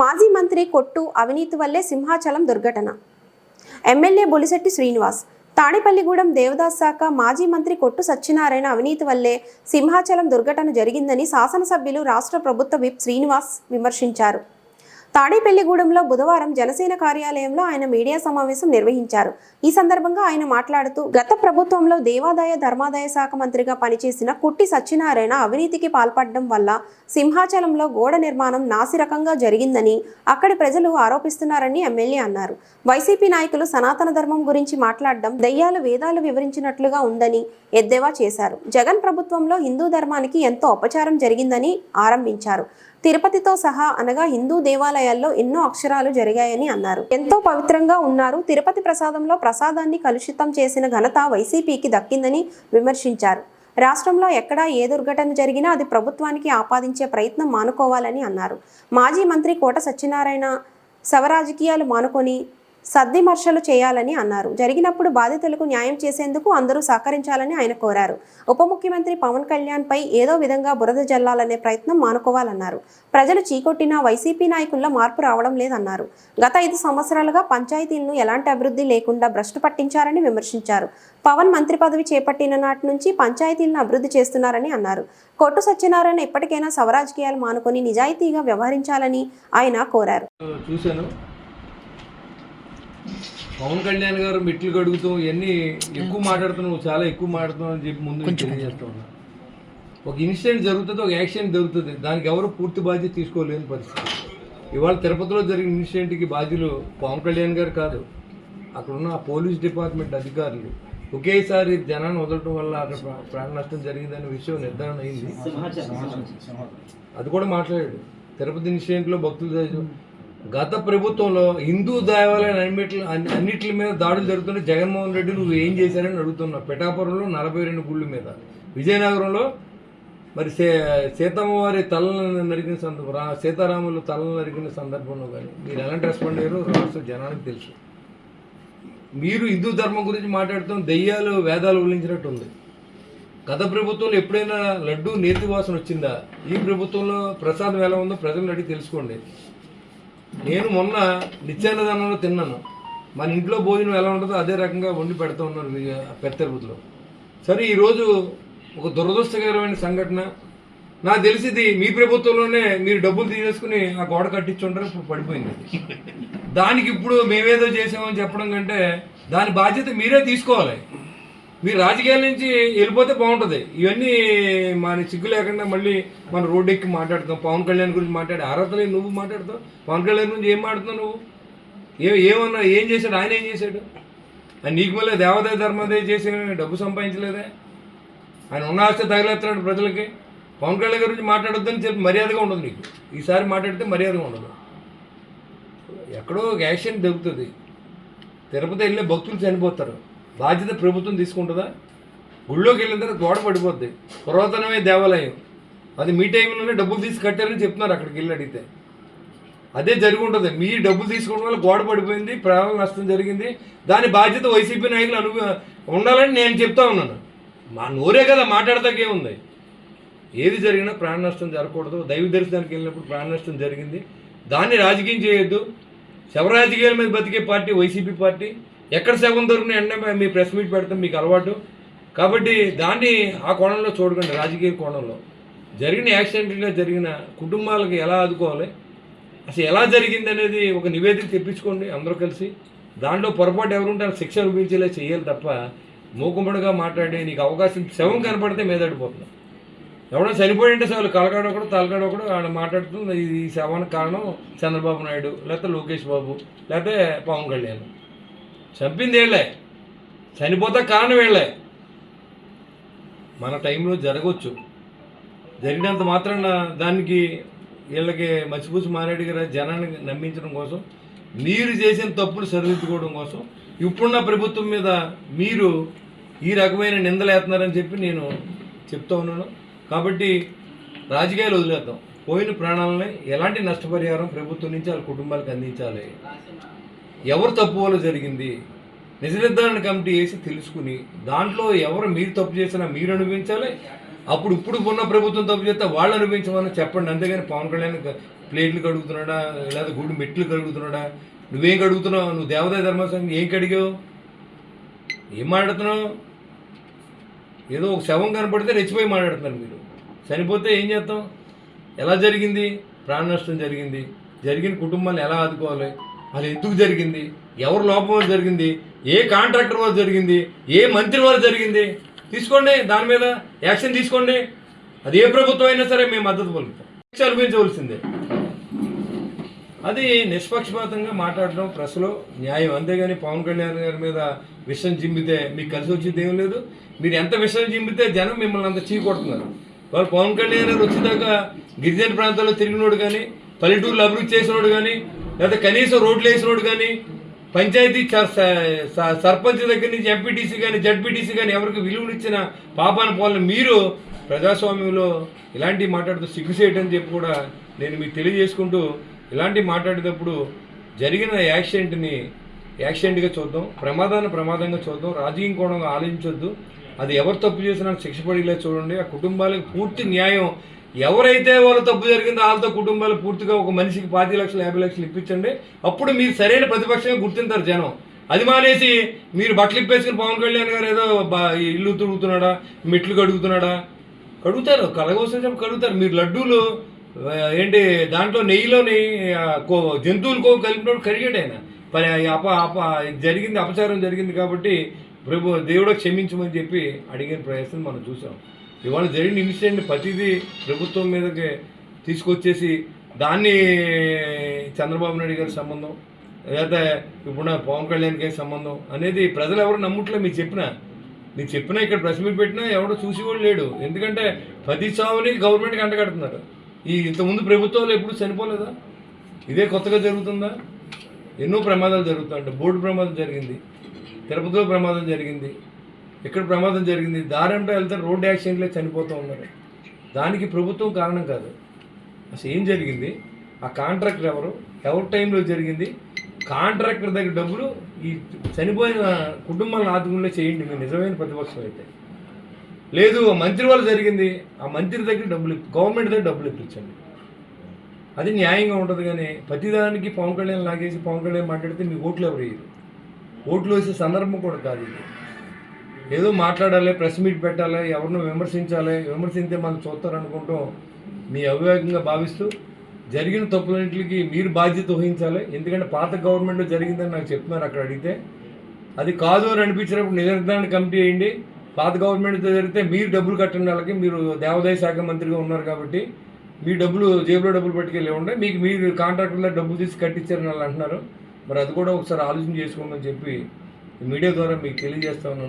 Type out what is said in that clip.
మాజీ మంత్రి కొట్టు అవినీతి వల్లే సింహాచలం దుర్ఘటన. ఎమ్మెల్యే బొలిశెట్టి శ్రీనివాస్ తాడేపల్లిగూడెం దేవదాస్ శాఖ మాజీ మంత్రి కొట్టు సత్యనారాయణ అవినీతి వల్లే సింహాచలం దుర్ఘటన జరిగిందని శాసనసభ్యులు రాష్ట్ర ప్రభుత్వ విప్ శ్రీనివాస్ విమర్శించారు. తాడేపల్లిగూడెంలో బుధవారం జనసేన కార్యాలయంలో ఆయన మీడియా సమావేశం నిర్వహించారు. ఈ సందర్భంగా ఆయన మాట్లాడుతూ గత ప్రభుత్వంలో దేవాదాయ ధర్మాదాయ శాఖ మంత్రిగా పనిచేసిన కుట్టి సత్యనారాయణ అవినీతికి పాల్పడడం వల్ల సింహాచలంలో గోడ నిర్మాణం నాసిరకంగా జరిగిందని అక్కడి ప్రజలు ఆరోపిస్తున్నారని ఎమ్మెల్యే అన్నారు. వైసీపీ నాయకులు సనాతన ధర్మం గురించి మాట్లాడడం దయ్యాలు వేదాలు వివరించినట్లుగా ఉందని ఎద్దేవా చేశారు. జగన్ ప్రభుత్వంలో హిందూ ధర్మానికి ఎంతో అపచారం జరిగిందని ఆరంభించారు. తిరుపతితో సహా అనగా హిందూ దేవాలయాల్లో ఎన్నో అక్షరాలు జరిగాయని అన్నారు. ఎంతో పవిత్రంగా ఉన్నారు. తిరుపతి ప్రసాదంలో ప్రసాదాన్ని కలుషితం చేసిన ఘనత వైసీపీకి దక్కిందని విమర్శించారు. రాష్ట్రంలో ఎక్కడా ఏ దుర్ఘటన జరిగినా అది ప్రభుత్వానికి ఆపాదించే ప్రయత్నం మానుకోవాలని అన్నారు. మాజీ మంత్రి కోట సత్యనారాయణ శవరాజకీయాలు మానుకొని సద్విమర్శలు చేయాలని అన్నారు. జరిగినప్పుడు బాధితులకు న్యాయం చేసేందుకు అందరూ సహకరించాలని ఆయన కోరారు. ఉప ముఖ్యమంత్రి పవన్ కళ్యాణ్ పై ఏదో విధంగా బురద జల్లాలనే ప్రయత్నం మానుకోవాలన్నారు. ప్రజలు చీకొట్టినా వైసీపీ నాయకుల్లో మార్పు రావడం లేదన్నారు. గత ఐదు సంవత్సరాలుగా పంచాయతీలను ఎలాంటి అభివృద్ధి లేకుండా భ్రష్టు పట్టించారని విమర్శించారు. పవన్ మంత్రి పదవి చేపట్టిన నాటి నుంచి పంచాయతీలను అభివృద్ధి చేస్తున్నారని అన్నారు. కొట్టు సత్యనారాయణ ఇప్పటికైనా సవరాజకీయాలు మానుకొని నిజాయితీగా వ్యవహరించాలని ఆయన కోరారు. చూశాను. పవన్ కళ్యాణ్ గారు మెట్లు కడుగుతూ ఇవన్నీ ఎక్కువ మాట్లాడుతున్నావు చాలా ఎక్కువ మాట్లాడుతున్నావు అని చెప్పి ముందు నేను తెలియజేస్తా ఉన్నా. ఒక ఇన్సిడెంట్ జరుగుతుంది ఒక యాక్సిడెంట్ జరుగుతుంది. దానికి ఎవరు పూర్తి బాధ్యత తీసుకోలేని పరిస్థితి. ఇవాళ తిరుపతిలో జరిగిన ఇన్సిడెంట్కి బాధ్యులు పవన్ కళ్యాణ్ గారు కాదు. అక్కడ ఉన్న ఆ పోలీస్ డిపార్ట్మెంట్ అధికారులు. ఒకేసారి జనాన్ని వదలటం వల్ల అక్కడ ప్రా- ప్రాణ నష్టం జరిగిందనే విషయం నిర్ధారణ అయింది. అది కూడా మాట్లాడాడు. తిరుపతి ఇన్సిడెంట్లో భక్తులు. గత ప్రభుత్వంలో హిందూ దేవాలయాలు అన్నిటి అన్నిటి మీద దాడులు జరుగుతుంటే జగన్మోహన్ రెడ్డి నువ్వు ఏం చేశారని అడుగుతున్నావు. పిఠాపురంలో నలభై రెండు గుళ్ళ మీద. విజయనగరంలో మరి సే సీతమ్మవారి తలను నరికిన సందర్భం సీతారాములు తలను నరికిన సందర్భంలో కానీ మీరు ఎలాంటి రెస్పాండ్ అయ్యారో రాష్ట్ర జనానికి తెలుసు. మీరు హిందూ ధర్మం గురించి మాట్లాడుతాం దెయ్యాలు వేదాలు ఉల్లించినట్టు ఉంది. గత ప్రభుత్వంలో ఎప్పుడైనా లడ్డు నేతి వాసన వచ్చిందా? ఈ ప్రభుత్వంలో ప్రసాదం ఎలా ఉందో ప్రజలను అడిగి తెలుసుకోండి. నేను మొన్న నిత్యాన్నదానంలో తిన్నాను. మన ఇంట్లో భోజనం ఎలా ఉంటుందో అదే రకంగా వండి పెడతా ఉన్నారు మీ పెద్ద తిరుపతిలో సరే ఈరోజు ఒక దురదృష్టకరమైన సంఘటన. నాకు తెలిసింది మీ ప్రభుత్వంలోనే మీరు డబ్బులు తీసేసుకుని ఆ గోడ కట్టించుంటారు ఇప్పుడు పడిపోయింది. దానికి ఇప్పుడు మేమేదో చేసామని చెప్పడం కంటే దాని బాధ్యత మీరే తీసుకోవాలి. మీరు రాజకీయాల నుంచి వెళ్ళిపోతే బాగుంటుంది. ఇవన్నీ మన సిగ్గు లేకుండా మళ్ళీ మన రోడ్డు ఎక్కి మాట్లాడుతాం. పవన్ కళ్యాణ్ గురించి మాట్లాడే అర్హత లేదు నువ్వు మాట్లాడతావు? పవన్ కళ్యాణ్ గురించి ఏం మాట్లాడుతావు నువ్వు? ఏ ఏమన్నా ఏం చేశాడు? ఆయన ఏం చేశాడు? ఆయన నీకు మళ్ళీ దేవాదాయ ధర్మాదాయ చేసి డబ్బు సంపాదించలేదే? ఆయన ఉన్న ఆస్తి తగిలేస్తున్నాడు ప్రజలకి. పవన్ కళ్యాణ్ గురించి మాట్లాడొద్దని చెప్పి మర్యాదగా ఉండదు నీకు. ఈసారి మాట్లాడితే మర్యాదగా ఉండదు. ఎక్కడో ఒక యాక్షన్ దొరుకుతుంది. తిరుపతి వెళ్ళే భక్తులు చనిపోతారు. బాధ్యత ప్రభుత్వం తీసుకుంటుందా? గుళ్ళోకి వెళ్ళిన తర్వాత గోడ పడిపోద్ది. పురాతనమే దేవాలయం. అది మీ టైంలోనే డబ్బులు తీసి కట్టారని చెప్తున్నారు అక్కడికి వెళ్ళి అడిగితే. అదే జరిగి ఉంటుంది మీ డబ్బులు తీసుకోవడం వల్ల గోడ పడిపోయింది ప్రాణ నష్టం జరిగింది. దాని బాధ్యత వైసీపీ నాయకులు అను ఉండాలని నేను చెప్తా ఉన్నాను. మా నోరే కదా మాట్లాడతాకేముంది ఏది జరిగినా ప్రాణ నష్టం జరగకూడదు. దైవ దర్శనానికి వెళ్ళినప్పుడు ప్రాణ నష్టం జరిగింది. దాన్ని రాజకీయం చేయొద్దు. శవ రాజకీయాల మీద బతికే పార్టీ వైసీపీ పార్టీ. ఎక్కడ శవం దొరికిన వెంటనే మీ ప్రెస్ మీట్ పెడతాం మీకు అలవాటు. కాబట్టి దాన్ని ఆ కోణంలో చూడకండి రాజకీయ కోణంలో. జరిగిన యాక్సిడెంట్గా జరిగిన కుటుంబాలకు ఎలా ఆదుకోవాలి? అసలు ఎలా జరిగింది అనేది ఒక నివేదిక తెప్పించుకోండి అందరూ కలిసి. దాంట్లో పొరపాటు ఎవరుంటారు శిక్ష అనుభవించేలా చేయాలి తప్ప మూకుమ్మడిగా మాట్లాడి నీకు అవకాశం శవం కనపడితే మీదడిపోతున్నాం ఎవడో చనిపోయింటే ఉంటే కలకాడ ఒకడు తలకాడ ఒకడు ఆయన మాట్లాడుతుంది ఈ శవానికి కారణం చంద్రబాబు నాయుడు లేకపోతే లోకేష్ బాబు లేకపోతే పవన్ కళ్యాణ్. చంపింది వీళ్ళే చనిపోతే కారణం వీళ్ళే మన టైంలో జరగవచ్చు జరిగినంత మాత్రం దానికి వీళ్ళకి మసిపూసి మారేడు గారు జనాన్ని నమ్మించడం కోసం మీరు చేసిన తప్పులు సరిదిద్దుకోవడం కోసం ఇప్పుడున్న ప్రభుత్వం మీద మీరు ఈ రకమైన నిందలు వేస్తున్నారని చెప్పి నేను చెప్తా ఉన్నాను. కాబట్టి రాజకీయాలు వదిలేద్దాం. పోయిన ప్రాణాలని ఎలాంటి నష్టపరిహారం ప్రభుత్వం నుంచి వాళ్ళ కుటుంబాలకు అందించాలి? ఎవరు తప్పు వల్ల జరిగింది? నిజ నిర్ధారణ కమిటీ వేసి తెలుసుకుని దాంట్లో ఎవరు మీరు తప్పు చేసినా మీరు అనుభవించాలి అప్పుడు ఇప్పుడు ఉన్న ప్రభుత్వం తప్పు చేస్తే వాళ్ళు అనుభవించమని చెప్పండి. అంతేగాని పవన్ కళ్యాణ్ ప్లేట్లు కడుగుతున్నాడా? లేదా గుడి మెట్లు కడుగుతున్నాడా? నువ్వేం కడుగుతున్నావు? నువ్వు దేవదాయ ధర్మసంఘం ఏం కడిగావు? ఏం మాట్లాడుతున్నావు? ఏదో ఒక శవం కనపడితే రెచ్చిపోయి మాట్లాడుతున్నారు మీరు. చనిపోతే ఏం చేస్తాం? ఎలా జరిగింది? ప్రాణ నష్టం జరిగింది. జరిగిన కుటుంబాన్ని ఎలా ఆదుకోవాలి? అది ఎందుకు జరిగింది? ఎవరు లోపం వల్ల జరిగింది? ఏ కాంట్రాక్టర్ వల్ల జరిగింది? ఏ మంత్రి వల్ల జరిగింది? తీసుకోండి దాని మీద యాక్షన్ తీసుకోండి. అది ఏ ప్రభుత్వం అయినా సరే మేము మద్దతు పలుకుతాం. అనిపించవలసిందే అనుభవించవలసిందే. అది నిష్పక్షపాతంగా మాట్లాడడం ప్రెస్లో న్యాయం. అంతేగాని పవన్ కళ్యాణ్ గారి మీద విషయం చింపితే మీకు కలిసి వచ్చేది ఏం లేదు. మీరు ఎంత విషయం చింపితే జనం మిమ్మల్ని అంత చీకొడుతున్నారు వాళ్ళు పవన్ కళ్యాణ్ గారు వచ్చేదాకా గిరిజన ప్రాంతాల్లో తిరిగినోడు కానీ పల్లెటూరులో అభివృద్ధి చేసినోడు కానీ లేదా కనీసం రోడ్లు వేసినోడు కానీ పంచాయతీ సర్పంచ్ దగ్గర నుంచి ఎంపీటీసీ కానీ జడ్పీటీసీ కానీ ఎవరికి విలువనిచ్చిన పాపాన పోలని మీరు ప్రజాస్వామ్యంలో ఇలాంటివి మాట్లాడుతూ సిగ్గుసేయటని చెప్పి కూడా నేను మీకు తెలియజేసుకుంటూ ఇలాంటివి మాట్లాడేటప్పుడు జరిగిన యాక్సిడెంట్ని యాక్సిడెంట్గా చూద్దాం ప్రమాదాన్ని ప్రమాదంగా చూద్దాం రాజకీయం కోణంగా ఆలోచించొద్దు. అది ఎవరు తప్పు చేసినా శిక్ష పడేలా చూడండి. ఆ కుటుంబాలకు పూర్తి న్యాయం ఎవరైతే వాళ్ళ తప్పు జరిగిందో వాళ్ళతో కుటుంబాలు పూర్తిగా ఒక మనిషికి పాతి లక్షలు యాభై లక్షలు ఇప్పించండి. అప్పుడు మీరు సరైన ప్రతిపక్షంగా గుర్తింటారు జనం. అది మానేసి మీరు బట్టలు ఇప్పేసుకుని పవన్ కళ్యాణ్ గారు ఏదో ఇల్లు తిరుగుతున్నాడా మెట్లు కడుగుతున్నాడా? కడుగుతారు కలగవలసిన చెప్పి కడుగుతారు. మీరు లడ్డూలు ఏంటి దాంట్లో నెయ్యిలోని నెయ్యి కో జంతువులు కో కలిపినప్పుడు కరిగాడు ఆయన. పని అప అప జరిగింది అపచారం జరిగింది కాబట్టి ప్రభు దేవుడు క్షమించమని చెప్పి అడిగిన ప్రయత్నం మనం చూసాం. ఇవాళ జరిగిన ఇన్సిడెంట్ ప్రతిదీ ప్రభుత్వం మీదకి తీసుకొచ్చేసి దాన్ని చంద్రబాబు నాయుడు గారి సంబంధం లేదా ఇప్పుడు పవన్ కళ్యాణ్ గారి సంబంధం అనేది ప్రజలు ఎవరు నమ్ముట్లే మీరు చెప్పినా. మీకు చెప్పినా ఇక్కడ ప్రెస్ మీట్ పెట్టినా ఎవడో చూసి కూడా లేడు. ఎందుకంటే ప్రతి చావుని గవర్నమెంట్కి అంటగడుతున్నారు. ఈ ఇంతకుముందు ప్రభుత్వాలు ఎప్పుడు చనిపోలేదా? ఇదే కొత్తగా జరుగుతుందా? ఎన్నో ప్రమాదాలు జరుగుతాయి బోర్డు ప్రమాదం జరిగింది. తిరుపతిలో ప్రమాదం జరిగింది. ఎక్కడ ప్రమాదం జరిగింది. దారంటే వెళ్తే రోడ్డు యాక్సిడెంట్లే చనిపోతూ ఉన్నారు. దానికి ప్రభుత్వం కారణం కాదు. అసలు ఏం జరిగింది? ఆ కాంట్రాక్టర్ ఎవరు? ఎవరి టైంలో జరిగింది? కాంట్రాక్టర్ దగ్గర డబ్బులు ఈ చనిపోయిన కుటుంబాలను ఆదుకుండా చేయండి. మీరు నిజమైన ప్రతిపక్షం అయితే. లేదు ఆ మంత్రి వల్ల జరిగింది. ఆ మంత్రి దగ్గర డబ్బులు గవర్నమెంట్ దగ్గర డబ్బులు ఇప్పించండి. అది న్యాయంగా ఉంటుంది కానీ ప్రతిదానికి పవన్ కళ్యాణ్ లాగేసి పవన్ కళ్యాణ్ మాట్లాడితే మీ ఓట్లు ఎవరు ఓట్లు వేసే సందర్భం కూడా కాదు ఇది. ఏదో మాట్లాడాలి ప్రెస్ మీట్ పెట్టాలి ఎవరినో విమర్శించాలి విమర్శించే మనం చూస్తారనుకుంటూ మీ అవివేకంగా భావిస్తూ జరిగిన తప్పులన్నింటికి మీరు బాధ్యత వహించాలి. ఎందుకంటే పాత గవర్నమెంట్లో జరిగిందని నాకు చెప్తున్నారు అక్కడ అడిగితే. అది కాదు అని అనిపించినప్పుడు నిరంతరాన్ని కమిటీ వేయండి. పాత గవర్నమెంట్తో జరిగితే మీరు డబ్బులు కట్టండి వాళ్ళకి మీరు దేవాదాయ శాఖ మంత్రిగా ఉన్నారు కాబట్టి మీ డబ్బులు జేబులో డబ్బులు పట్టుకెళ్ళి ఉండే మీకు మీరు కాంట్రాక్టర్లో డబ్బులు తీసి కట్టించారని వాళ్ళు అంటున్నారు. మరి అది కూడా ఒకసారి ఆలోచన చేసుకోమని చెప్పి మీడియా ద్వారా మీకు తెలియజేస్తా ఉన్నాను.